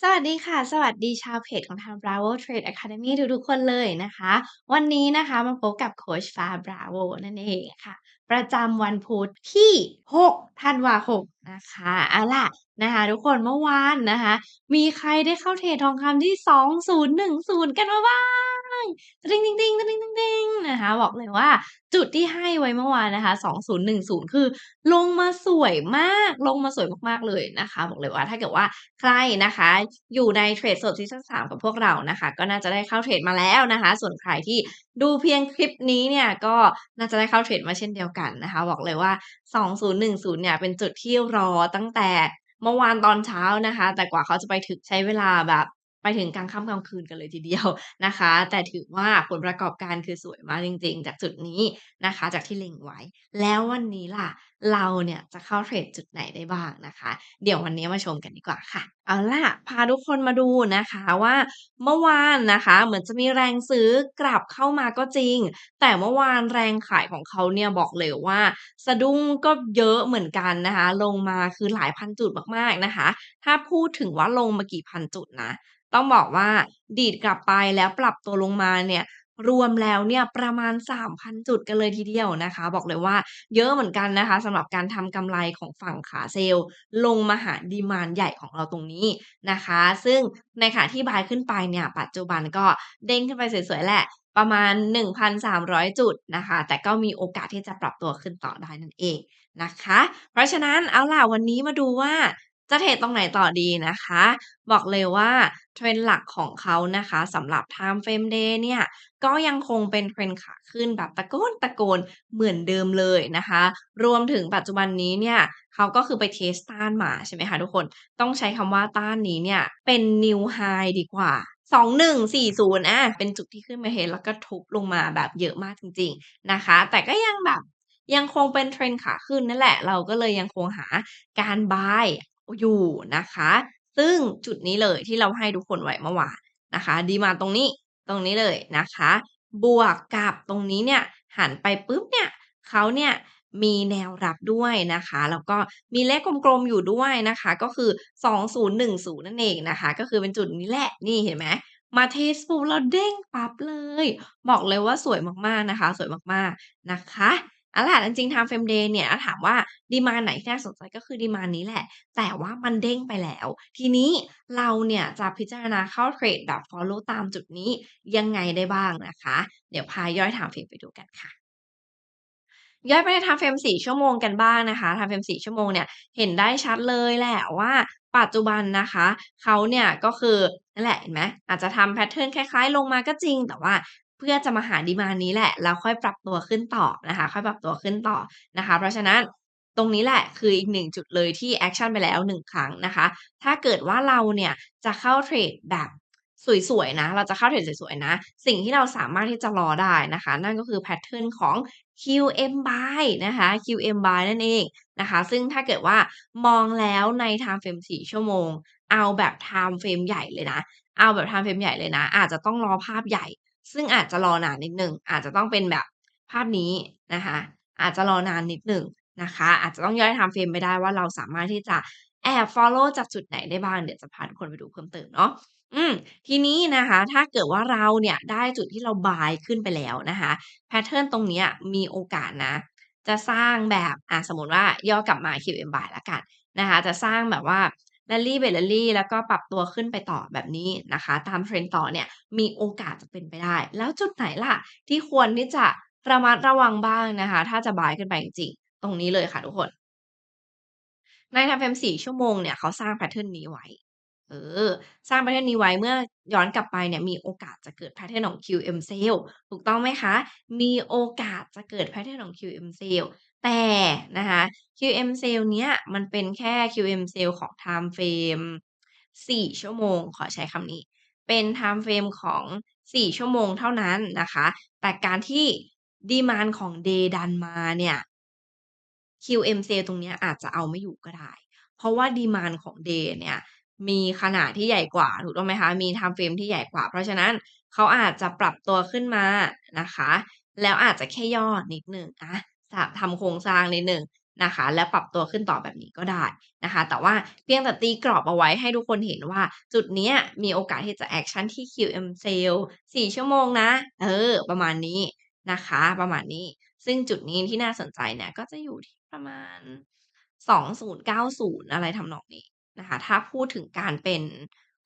สวัสดีค่ะ สวัสดีชาวเพจของทาง Bravo Trade Academy ทุกๆคนเลยนะคะ วันนี้นะคะมาพบกับโคชฟ้า Bravo นั่นเองค่ะ ประจำวันพุธที่ 6 ธันวาคม นะคะเอาล่ะนะคะ ทุกคนเมื่อวานนะคะ มีใครได้เข้าเทรดทองคำที่ 2010 กันมาบ้างติ๊งติ๊งติ๊งติ๊งติ๊งติ๊งนะคะ บอกเลยว่าจุดที่ให้ไว้เมื่อวานนะคะ 2010 คือลงมาสวยมากลงมาสวยมากๆเลยนะคะ บอกเลยว่าถ้าเกิดว่าใครนะคะ อยู่ในเทรดสดซีซั่น3กับพวกเรานะคะ ก็น่าจะได้เข้าเทรดมาแล้วนะคะ ส่วนใครที่ดูเพียงคลิปนี้เนี่ยก็น่าจะได้เข้าเทรดมาเช่นเดียวกันนะคะ บอกเลยว่า 2010 เนี่ยเป็นจุดที่รอตั้งแต่เมื่อวานตอนเช้านะคะ แต่กว่าเขาจะไปถึงใช้เวลาแบบ ไปถึงกลางค่ำกลางคืนกันเลยทีเดียวนะคะ แต่ถือว่าผลประกอบการคือสวยมากจริง ๆ จากจุดนี้นะคะ จากที่เล็งไว้ แล้ววันนี้ล่ะเราเนี่ยจะเข้าเทรดจุดไหนได้บ้างนะคะ เดี๋ยววันนี้มาชมกันดีกว่าค่ะ เอาล่ะ พาทุกคนมาดูนะคะว่าเมื่อวานนะคะ เหมือนจะมีแรงซื้อกลับเข้ามาก็จริง แต่เมื่อวานแรงขายของเขาเนี่ยบอกเลยว่า สะดุ้งก็เยอะเหมือนกันนะคะ ลงมาคือหลายพันจุดมากๆนะคะ ถ้าพูดถึงว่าลงมากี่พันจุดนะ ต้องบอกว่าดีดกลับไปแล้วปรับตัวลงมาเนี่ย รวมแล้วเนี่ยประมาณ 3,000 จุดกันเลยทีเดียวนะคะ บอกเลยว่าเยอะเหมือนกันนะคะสำหรับการทำกำไรของฝั่งขาเซลล์ ลงมาหาดีมานใหญ่ของเราตรงนี้นะคะ ซึ่งในขณะที่บายขึ้นไปเนี่ยปัจจุบันก็เด้งขึ้นไปสวยๆแหละประมาณ 1,300 จุดนะคะ แต่ก็มีโอกาสที่จะปรับตัวขึ้นต่อได้นั่นเองนะคะ เพราะฉะนั้นเอาล่ะวันนี้มาดูว่า จะเทรดตรงไหนต่อดีนะคะ บอกเลยว่าเทรนด์หลักของเขานะคะสำหรับ Time Frame Day เนี่ย ก็ยังคงเป็นเทรนด์ขาขึ้นแบบตะโกนๆเหมือนเดิมเลยนะคะ รวมถึงปัจจุบันนี้เนี่ยเขาก็คือไปเทสต้านมาใช่ไหมคะทุกคนต้องใช้คำว่าต้านนี้เนี่ย เป็น New High ดีกว่า2140อาเป็นจุดที่ขึ้นมาเทสต์แล้วก็ทุบลงมาแบบเยอะมากจริง ๆนะคะ แต่ก็ยังแบบยังคงเป็นเทรนด์ขาขึ้นนั่นแหละ เราก็เลยยังคงหาการบาย อยู่นะคะ ซึ่งจุดนี้เลยที่เราให้ทุกคนไว้เมื่อวานนะคะ ดีมาตรงนี้ตรงนี้เลยนะคะ บวกกับตรงนี้เนี่ยหันไปปุ๊บเนี่ยเขาเนี่ยมีแนวรับด้วยนะคะ แล้วก็มีเลขกลมๆอยู่ด้วยนะคะ ก็คือ 2010 นั่นเองนะคะ ก็คือเป็นจุดนี้แหละนี่เห็นไหมมาเทสปุ๊บแล้วเด้งปั๊บเลย บอกเลยว่าสวยมากๆนะคะ สวยมากๆนะคะ เอาล่ะจริงๆ Time Frame Day เนี่ยถ้าถามว่าดีมาไหนที่น่าสนใจก็คือดีมานี้แหละ แต่ว่ามันเด้งไปแล้ว ทีนี้เราเนี่ยจะพิจารณาเข้าเทรดแบบฟอลโลว์ตามจุดนี้ยังไงได้บ้างนะคะ เดี๋ยวพาย่อย Time Frame ไปดูกันค่ะย่อยไปใน Time Frame 4ชั่วโมงกันบ้างนะคะ Time Frame 4ชั่วโมงเนี่ยเห็นได้ชัดเลยแหละว่าปัจจุบันนะคะเขาเนี่ยก็คือนั่นแหละเห็นไหมอาจจะทำแพตเทิร์นคล้ายๆ ลงมาก็จริง แต่ว่า เพื่อจะมาหาดีมานี้แหละแล้วค่อยปรับตัวขึ้นต่อนะคะ ค่อยปรับตัวขึ้นต่อนะคะ เพราะฉะนั้นตรงนี้แหละคืออีก1จุดเลยที่แอกชันไปแล้ว1ครั้งนะคะ ถ้าเกิดว่าเราเนี่ยจะเข้าเทรดแบบสวยๆนะ เราจะเข้าเทรดสวยๆนะ สิ่งที่เราสามารถที่จะรอได้นะคะ นั่นก็คือแพตเทิร์นของ QM Buy นะคะ QM Buy นั่นเองนะคะ ซึ่งถ้าเกิดว่ามองแล้วใน Time Frame 4 ชั่วโมง เอาแบบ Time Frame ใหญ่เลยนะ เอาแบบ Time Frame ใหญ่เลยนะ อาจจะต้องรอภาพใหญ่ ซึ่งอาจจะรอนานนิดหนึ่งอาจจะต้องเป็นแบบภาพนี้นะคะ อาจจะรอนานนิดหนึ่งนะคะ อาจจะต้องย่อย Time Frame ไปได้ว่าเราสามารถที่จะแอบฟอลโลว์จากจุดไหนได้บ้างเดี๋ยวจะพาทุกคนไปดูเพิ่มเติมเนาะอืมทีนี้นะคะ ถ้าเกิดว่าเราเนี่ยได้จุดที่เราบายขึ้นไปแล้วนะคะแพตเทิร์นตรงนี้มีโอกาสนะ จะสร้างแบบอ่าสมมติว่าย่อกลับมา QM Buy แล้วกันนะคะ จะสร้างแบบว่า Rally เบรก Rally แล้วก็ปรับตัวขึ้นไปต่อแบบนี้นะคะ ตามเทรนด์ต่อเนี่ยมีโอกาสจะเป็นไปได้ แล้วจุดไหนล่ะ ที่ควรที่จะระมัดระวังบ้างนะคะ ถ้าจะบายขึ้นไปจริงๆตรงนี้เลยค่ะทุกคนใน Time Frame 4ชั่วโมงเนี่ยเขาสร้างแพตเทิร์นนี้ไว้ เออ สร้างแพตเทิร์นนี้ไว้เมื่อย้อนกลับไปเนี่ยมีโอกาสจะเกิดแพตเทิร์นของ QM Sell ถูกต้องไหมคะ มีโอกาสจะเกิดแพตเทิร์นของ QM Sell แต่นะคะ QM Sell เนี้ยมันเป็นแค่ QM Sell ของ Time Frame 4ชั่วโมง ขอใช้คำนี้ เป็น Time Frame ของ 4 ชั่วโมงเท่านั้นนะคะ แต่การที่ดีมานของ Day ดันมาเนี่ย QM Sell ตรงเนี้ยอาจจะเอาไม่อยู่ก็ได้ เพราะว่าดีมานของ Day เนี่ยมีขนาดที่ใหญ่กว่าถูกต้องไหมคะ มี Time Frame ที่ใหญ่กว่า เพราะฉะนั้นเขาอาจจะปรับตัวขึ้นมานะคะ แล้วอาจจะแค่ย่อนิดหนึ่งอะ ทำโครงสร้างนิดหนึ่งนะคะ แล้วปรับตัวขึ้นต่อแบบนี้ก็ได้นะคะ แต่ว่าเพียงแต่ตีกรอบเอาไว้ให้ทุกคนเห็นว่า จุดนี้มีโอกาสที่จะแอกชันที่ QM Sale 4 ชั่วโมงนะ เออ ประมาณนี้นะคะ ประมาณนี้ ซึ่งจุดนี้ที่น่าสนใจเนี่ย ก็จะอยู่ที่ประมาณ 2090 อะไรทำนองนี้นะคะ ถ้าพูดถึงการเป็น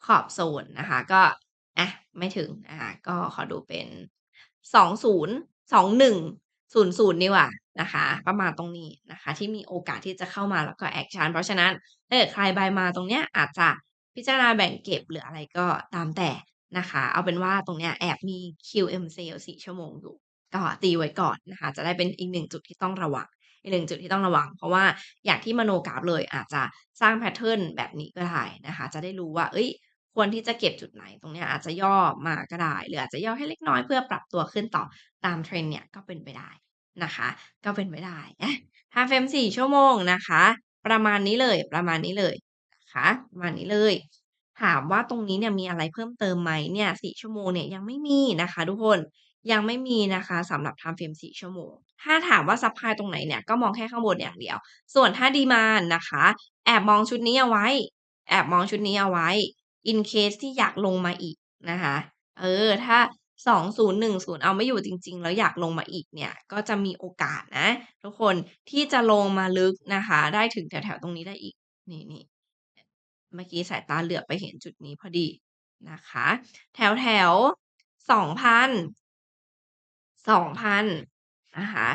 ขอบโซนนะคะ ก็อะไม่ถึงนะคะก็ขอดูเป็น 202100ดีกว่า นะคะ ประมาณตรงนี้นะคะ ที่มีโอกาสที่จะเข้ามาแล้วก็แอกชันเพราะฉะนั้นถ้าเกิดใคร buy มาตรงเนี้ยอาจจะพิจารณาแบ่งเก็บหรืออะไรก็ตามแต่นะคะ เอาเป็นว่าตรงเนี้ยแอบมี QM Sale 4ชั่วโมงอยู่ ก็ตีไว้ก่อนนะคะ จะได้เป็นอีก1จุดที่ต้องระวังอีก1จุดที่ต้องระวัง เพราะว่าอย่างที่มโนกราฟเลยอาจจะสร้างแพตเทิร์นแบบนี้ก็ได้นะคะ จะได้รู้ว่าเฮ้ย ควรที่จะเก็บจุดไหน ตรงเนี้ยอาจจะย่อมาก็ได้ หรืออาจจะย่อแค่เล็กน้อยเพื่อปรับตัวขึ้นต่อตาม trend เนี่ยก็เป็นไปได้ นะคะ ก็เป็นไปได้อะ Time frame 4ชั่วโมงนะคะ ประมาณนี้เลย ประมาณนี้เลยนะคะ ประมาณนี้เลย ถามว่าตรงนี้เนี่ยมีอะไรเพิ่มเติมไหมเนี่ย 4 ชั่วโมงเนี่ยยังไม่มีนะคะทุกคน ยังไม่มีนะคะสำหรับ Time frame 4ชั่วโมง ถ้าถามว่า ซัปพลาย ตรงไหนเนี่ย ก็มองแค่ข้างบนอย่างเดียว ส่วนถ้า ดีมานด์ นะคะ แอบมองชุดนี้เอาไว้ แอบมองชุดนี้เอาไว้ in case ที่อยากลงมาอีกนะคะ เออ ถ้า 2010 เอาไม่อยู่จริง ๆ แล้วอยากลงมาอีกเนี่ย ก็จะมีโอกาสนะ ทุกคนที่จะลงมาลึกนะคะ ได้ถึงแถวๆตรงนี้ได้อีก นี่นี่เมื่อกี้สายตาเหลือบไปเห็นจุดนี้พอดีนะคะ แถวๆ2,000 2,000นะคะ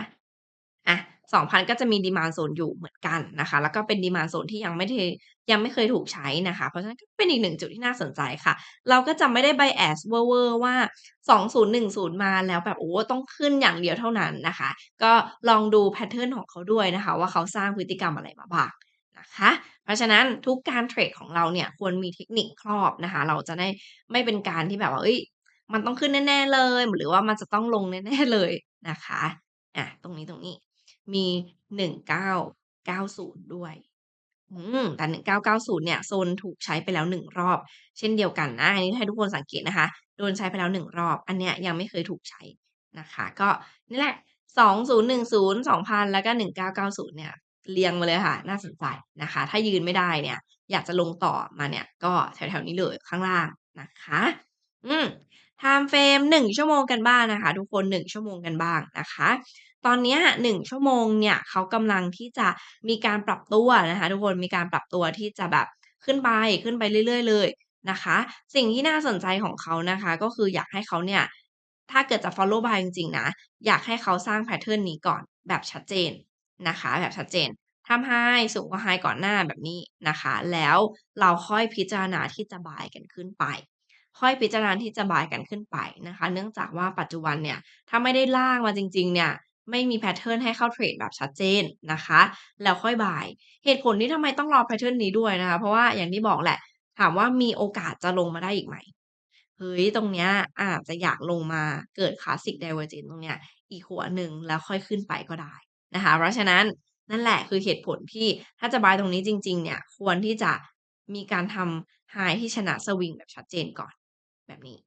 อะ 2,000 ก็จะมี Demand Zone อยู่เหมือนกันนะคะ แล้วก็เป็น Demand Zone ที่ยังไม่เทยังไม่เคยถูกใช้นะคะ เพราะฉะนั้นก็เป็นอีก1จุดที่น่าสนใจค่ะ เราก็จะไม่ได้ Bias เวอร์ว่า 2010 มาแล้วแบบโอ้ต้องขึ้นอย่างเดียวเท่านั้นนะคะ ก็ลองดูแพตเทิร์นของเขาด้วยนะคะ ว่าเขาสร้างพฤติกรรมอะไรมาบ้างนะคะเพราะฉะนั้นทุกการเทรดของเราเนี่ยควรมีเทคนิคครอบนะคะ เราจะได้ไม่เป็นการที่แบบว่าเฮ้ยมันต้องขึ้นแน่ ๆ เลย หรือว่ามันจะต้องลงแน่ ๆ เลยนะคะอะตรงนี้ๆ มี 1990 ด้วย อืม แต่ 1990 เนี่ย โซนถูกใช้ไปแล้ว 1 รอบ เช่นเดียวกันนะ อันนี้ให้ทุกคนสังเกตนะคะ โดนใช้ไปแล้ว 1 รอบ อันเนี้ยยังไม่เคยถูกใช้นะคะ ก็นี่แหละ 2010 2,000 แล้วก็ 1990 เนี่ย เรียงมาเลยค่ะ น่าสนใจนะคะ ถ้ายืนไม่ได้เนี่ย อยากจะลงต่อมาเนี่ย ก็แถว ๆ นี้เลยข้างล่างนะคะ อืม Time frame 1ชั่วโมงกันบ้างนะคะ ทุกคน 1 ชั่วโมงกันบ้างนะคะ ตอนนี้ย1ชั่วโมงเนี่ยเขากำลังที่จะมีการปรับตัวนะคะทุกคนมีการปรับตัวที่จะแบบขึ้นไปขึ้นไปเรื่อย ๆ เลยนะคะ สิ่งที่น่าสนใจของเขานะคะ ก็คืออยากให้เขาเนี่ยถ้าเกิดจะ Follow by จริง ๆ นะ อยากให้เขาสร้างแพตเทิร์นนี้ก่อนแบบชัดเจนนะคะ แบบชัดเจนทำ High สูงกว่า High ก่อนหน้าแบบนี้นะคะ แล้วเราค่อยพิจารณาที่จะ buy กันขึ้นไป ค่อยพิจารณาที่จะ buy กันขึ้นไปนะคะ เนื่องจากว่าปัจจุบันเนี่ย ถ้าไม่ได้ลากมาจริง ๆ เนี่ย ไม่มีแพตเทิร์นให้เข้าเทรดแบบชัดเจนนะคะ แล้วค่อย buy เหตุผลที่ทำไมต้องรอแพตเทิร์นนี้ด้วยนะคะ เพราะว่าอย่างที่บอกแหละ ถามว่ามีโอกาสจะลงมาได้อีกไหมเฮ้ยตรงเนี้ยอาจจะอยากลงมาเกิด Classic Divergence ตรงเนี้ยอีกหัวหนึ่งแล้วค่อยขึ้นไปก็ได้นะคะ เพราะฉะนั้นนั่นแหละคือเหตุผลที่ถ้าจะ buy ตรงนี้จริง ๆ เนี่ย ควรที่จะมีการทำ High ที่ชนะสวิงแบบชัดเจนก่อน แบบนี้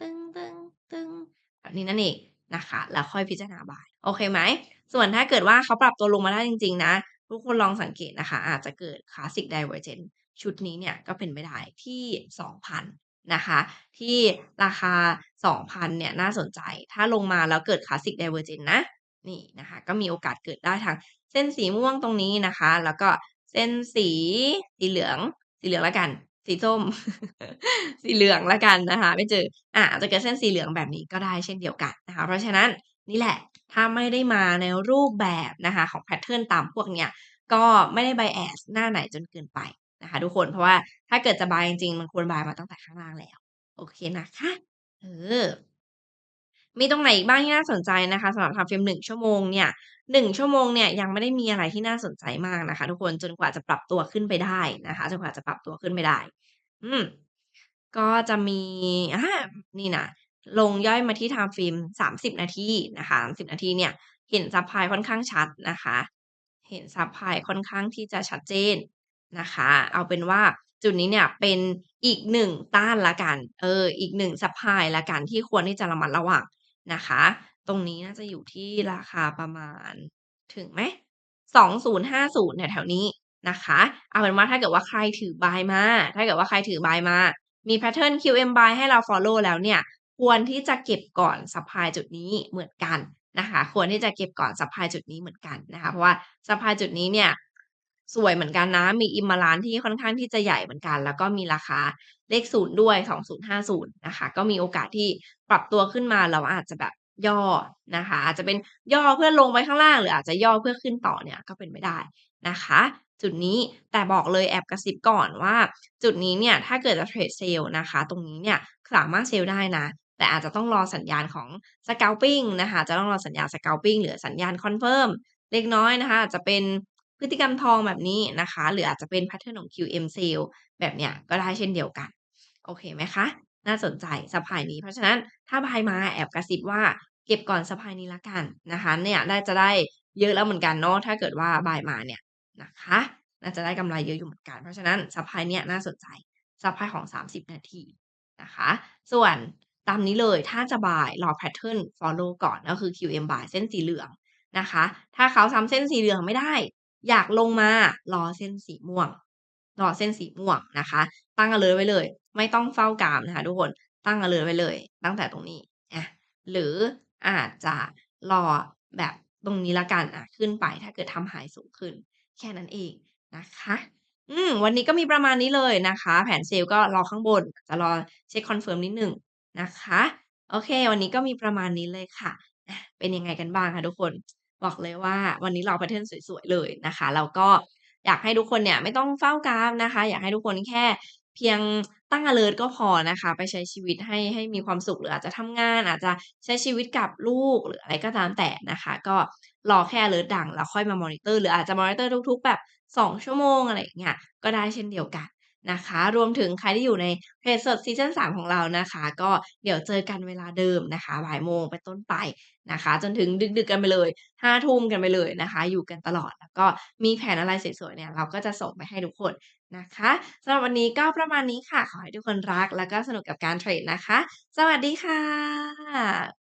ตึ้งๆๆแบบนี้นั่นเองนะคะ แล้วค่อยพิจารณา buy โอเคไหม ส่วนถ้าเกิดว่าเขาปรับตัวลงมาได้จริง ๆ นะ ทุกคนลองสังเกตนะคะ อาจจะเกิด Classic Divergence ชุดนี้เนี่ยก็เป็นไปได้ที่ 2,000 นะคะ ที่ราคา 2,000 เนี่ยน่าสนใจ ถ้าลงมาแล้วเกิด Classic Divergence นะ นี่นะคะ ก็มีโอกาสเกิดได้ทั้งเส้นสีม่วงตรงนี้นะคะ แล้วก็เส้นสีสีเหลือง สีเหลืองแล้วกัน สีส้ม สีเหลืองแล้วกันนะคะ ไม่เจออาอาจะเกิดเส้นสีเหลืองแบบนี้ก็ได้เช่นเดียวกันนะคะ เพราะฉะนั้น นี่แหละ ถ้าไม่ได้มาในรูปแบบนะคะของแพตเทิร์นตามพวกเนี้ยก็ไม่ได้ Bias หน้าไหนจนเกินไปนะคะทุกคนเพราะว่าถ้าเกิดจะ buy จริงๆ มันควร buy มาตั้งแต่ข้างล่างแล้ว โอเคนะคะเออมีตรงไหนอีกบ้างที่น่าสนใจนะคะสำหรับ Time frame 1ชั่วโมงเนี่ย1ชั่วโมงเนี่ยยังไม่ได้มีอะไรที่น่าสนใจมากนะคะ ทุกคนจนกว่าจะปรับตัวขึ้นไปได้นะคะจนกว่าจะปรับตัวขึ้นไปได้ อืมก็จะมีอานี่นะ ลงย่อยมาที่ Time frame 30นาทีนะคะ30นาทีเนี่ย เห็นซัปพลายค่อนข้างชัดนะคะ เห็นซัปพลายค่อนข้างที่จะชัดเจนนะคะ เอาเป็นว่าจุดนี้เนี่ยเป็นอีก1ต้านล้วกัน เออ อีก1ซัปพลายแล้วกันที่ควรที่จะระมัดระวังนะคะ ตรงนี้น่าจะอยู่ที่ราคาประมาณถึงไหม2050เนี่ยแถวนี้นะคะ เอาเป็นว่าถ้าเกิดว่าใครถือ buy มา ถ้าเกิดว่าใครถือ buy มา มีแพตเทิร์น QM buy ให้เราฟอลโลว์แล้วเนี่ย ควรที่จะเก็บก่อนซัปพายจุดนี้เหมือนกันนะคะควรที่จะเก็บก่อนซัปพายจุดนี้เหมือนกันนะคะเพราะว่าซัปพายจุดนี้เนี่ยสวยเหมือนกันนะ มี imbalance ที่ค่อนข้างที่จะใหญ่เหมือนกัน แล้วก็มีราคาเลข0ด้วย 2050 นะคะ ก็มีโอกาสที่ปรับตัวขึ้นมาแล้วอาจจะแบบย่อนะคะ อาจจะเป็นย่อเพื่อลงไปข้างล่าง หรืออาจจะย่อเพื่อขึ้นต่อเนี่ยก็เป็นไปได้นะคะ จุดนี้แต่บอกเลยแอบกระซิบก่อนว่า จุดนี้เนี่ยถ้าเกิดจะเทรดเซลล์นะคะ ตรงนี้เนี่ยสามารถเซลล์ได้นะ แต่อาจจะต้องรอสัญญาณของ scalping นะคะจะต้องรอสัญญาณ scalping หรือสัญญาณคอนเฟิร์มเล็กน้อยนะคะอาจจะเป็นพฤติกรรมทองแบบนี้นะคะ หรืออาจจะเป็นแพตเทิร์นของ QM sell แบบเนี้ยก็ได้เช่นเดียวกัน โอเคไหมคะ น่าสนใจซัปพายนี้ เพราะฉะนั้นถ้า buy มาแอบกระซิบว่าเก็บก่อนซัปพายนี้แล้วกันนะคะ เนี่ยได้จะได้เยอะแล้วเหมือนกันเนาะถ้าเกิดว่า buy มาเนี่ยนะคะน่าจะได้กำไรเยอะอยู่เหมือนกัน เพราะฉะนั้นซัปพายเนี่ยน่าสนใจซัปพายของ 30 นาทีนะคะ ส่วน ตามนี้เลยถ้าจะ buy รอแพตเทิร์นฟอลโลว์ก่อนก็คือ QM buy เส้นสีเหลืองนะคะ ถ้าเขาทำเส้นสีเหลืองไม่ได้ อยากลงมารอเส้นสีม่วง รอเส้นสีม่วงนะคะ ตั้ง alert ไว้เลย ไม่ต้องเฝ้ากามนะคะทุกคนตั้ง alert ไว้เลย ตั้งแต่ตรงนี้อะหรืออาจจะรอแบบตรงนี้ล้วกันอะขึ้นไปถ้าเกิดทำ high สูงขึ้น แค่นั้นเองนะคะอืมวันนี้ก็มีประมาณนี้เลยนะคะ แผนเซลก็รอข้างบน จะรอเช็กคอนเฟิร์มนิดหนึ่ง นะคะ โอเค วันนี้ก็มีประมาณนี้เลยค่ะอะเป็นยังไงกันบ้างคะทุกคน บอกเลยว่า วันนี้รอแพตเทิร์น สวย ๆ เลยนะคะ แล้วก็อยากให้ทุกคนเนี่ยไม่ต้องเฝ้ากราฟนะคะ อยากให้ทุกคนแค่เพียงตั้ง alert ก็พอนะคะ ไปใช้ชีวิตให้ ให้มีความสุข หรืออาจจะทำงาน อาจจะใช้ชีวิตกับลูก หรืออะไรก็ตามแต่นะคะ ก็รอแค่ alert ดัง แล้วค่อยมา มอนิเตอร์ หรืออาจจะ มอนิเตอร์ ทุก ๆ แบบ 2 ชั่วโมง อะไรอย่างเงี้ย ก็ได้เช่นเดียวกัน นะคะ รวมถึงใครที่อยู่ในเทรดสดซีซัน3ของเรานะคะ ก็เดี๋ยวเจอกันเวลาเดิมนะคะบ่ายโมงเป็นต้นไปนะคะ จนถึงดึกๆกันไปเลย5ทุ่มกันไปเลยนะคะ อยู่กันตลอดแล้วก็มีแผนอะไรสวยๆเนี่ยเราก็จะส่งไปให้ทุกคนนะคะสำหรับวันนี้ก็ประมาณนี้ค่ะ ขอให้ทุกคนรักแล้วก็สนุกกับการเทรดนะคะ สวัสดีค่ะ